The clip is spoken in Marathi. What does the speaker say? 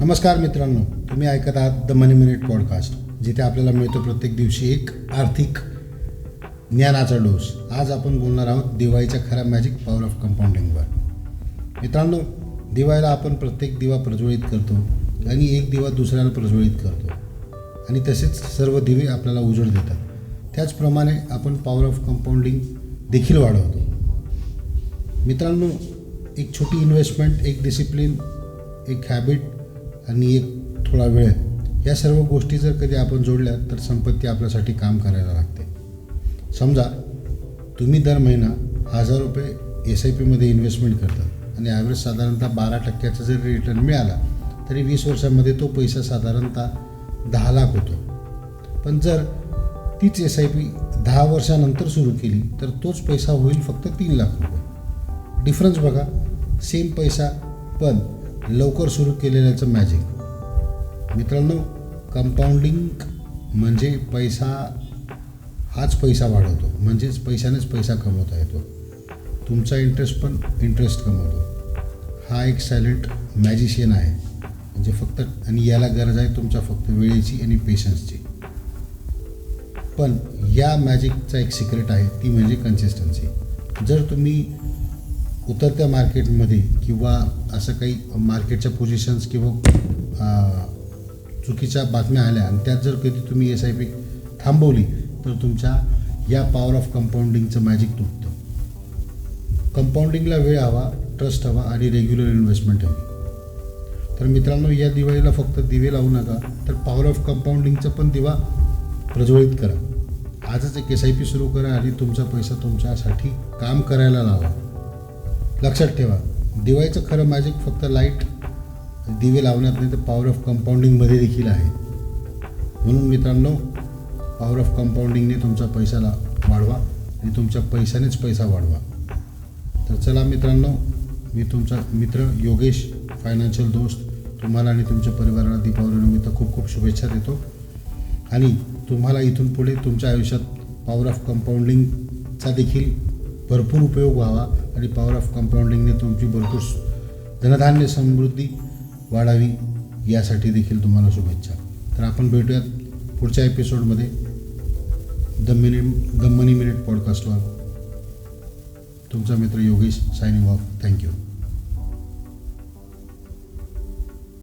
नमस्कार मित्रांनो तुम्ही ऐकत आहात द मनी मिनिट पॉडकास्ट जिथे आपल्याला मिळतो प्रत्येक दिवशी एक आर्थिक ज्ञानाचा डोस. आज आपण बोलणार आहोत दिवाळीच्या खऱ्या मॅजिक पॉवर ऑफ कंपाऊंडिंगवर मित्रांनो दिवाळीला आपण प्रत्येक दिवा प्रज्वलित करतो आणि एक दिवा दुसऱ्याला प्रज्वलित करतो. आणि तसेच सर्व दिवे आपल्याला उजळ देतात. त्याचप्रमाणे आपण पॉवर ऑफ कंपाऊंडिंग देखील वाढवतो. मित्रांनो एक छोटी इन्व्हेस्टमेंट एक डिसिप्लिन एक हॅबिट आणि एक थोडा वेळ. या सर्व गोष्टी जर कधी आपण जोडल्या तर संपत्ती आपल्यासाठी काम करायला लागते. समजा तुम्ही दर महिना हजार रुपये एस आय पीमध्ये इन्व्हेस्टमेंट करतात आणि ॲव्हरेज साधारणतः बारा टक्क्याचा जरी रिटर्न मिळाला तरी वीस वर्षामध्ये तो पैसा साधारणतः दहा लाख होतो. पण जर तीच एस आय पी दहा वर्षानंतर सुरू केली तर तोच पैसा होईल फक्त तीन लाख रुपये. डिफरन्स बघा. सेम पैसा पण लवकर सुरू केलेल्याचं मॅजिक मित्रांनो कंपाऊंडिंग म्हणजे पैसा हाच पैसा वाढवतो. म्हणजेच पैशानेच पैसा कमवता येतो. तुमचा इंटरेस्ट पण इंटरेस्ट कमवतो. हा एक सायलेंट मॅजिशियन आहे म्हणजे फक्त आणि याला गरज आहे तुमच्या फक्त वेळेची आणि पेशन्सची पण या मॅजिकचा एक सिक्रेट आहे ती म्हणजे कन्सिस्टन्सी जर तुम्ही उतरत्या मार्केटमध्ये किंवा असं काही मार्केटच्या पोझिशन्स किंवा चुकीच्या बातम्या आल्या आणि त्यात जर कधी तुम्ही एस आय पी थांबवली तर तुमच्या या पॉवर ऑफ कंपाऊंडिंगचं मॅजिक तुटतं. कंपाऊंडिंगला वेळ हवा ट्रस्ट हवा आणि रेग्युलर इन्व्हेस्टमेंट हवी. तर मित्रांनो या दिवाळीला फक्त दिवे लावू नका तर पॉवर ऑफ कंपाऊंडिंगचा पण दिवा प्रज्वलित करा. आजच एक एस आय पी सुरू करा आणि तुमचा पैसा तुमच्यासाठी काम करायला लावा. लक्षात ठेवा. दिवाळीचं खरं मॅजिक फक्त लाइट दिवे लावण्यात नाही तर पॉवर ऑफ कंपाऊंडिंगमध्ये देखील आहे. म्हणून मित्रांनो पॉवर ऑफ कंपाऊंडिंगने तुमचा पैसाला वाढवा आणि तुमच्या पैशानेच पैसा वाढवा. तर चला मित्रांनो मी तुमचा मित्र योगेश फायनान्शियल दोस्त तुम्हाला आणि तुमच्या परिवाराला दीपावलीनिमित्त खूप खूप शुभेच्छा देतो. आणि तुम्हाला इथून पुढे तुमच्या आयुष्यात पॉवर ऑफ कंपाऊंडिंगचा देखील भरपूर उपयोग व्हावा आणि पॉवर ऑफ कंपाऊंडिंगने तुमची भरपूर धनधान्य समृद्धी वाढावी यासाठी देखील तुम्हाला शुभेच्छा. तर आपण भेटूयात पुढच्या एपिसोडमध्ये the minute the money minute पॉडकास्टवर तुमचा मित्र योगेश सायनिंग ऑफ थँक्यू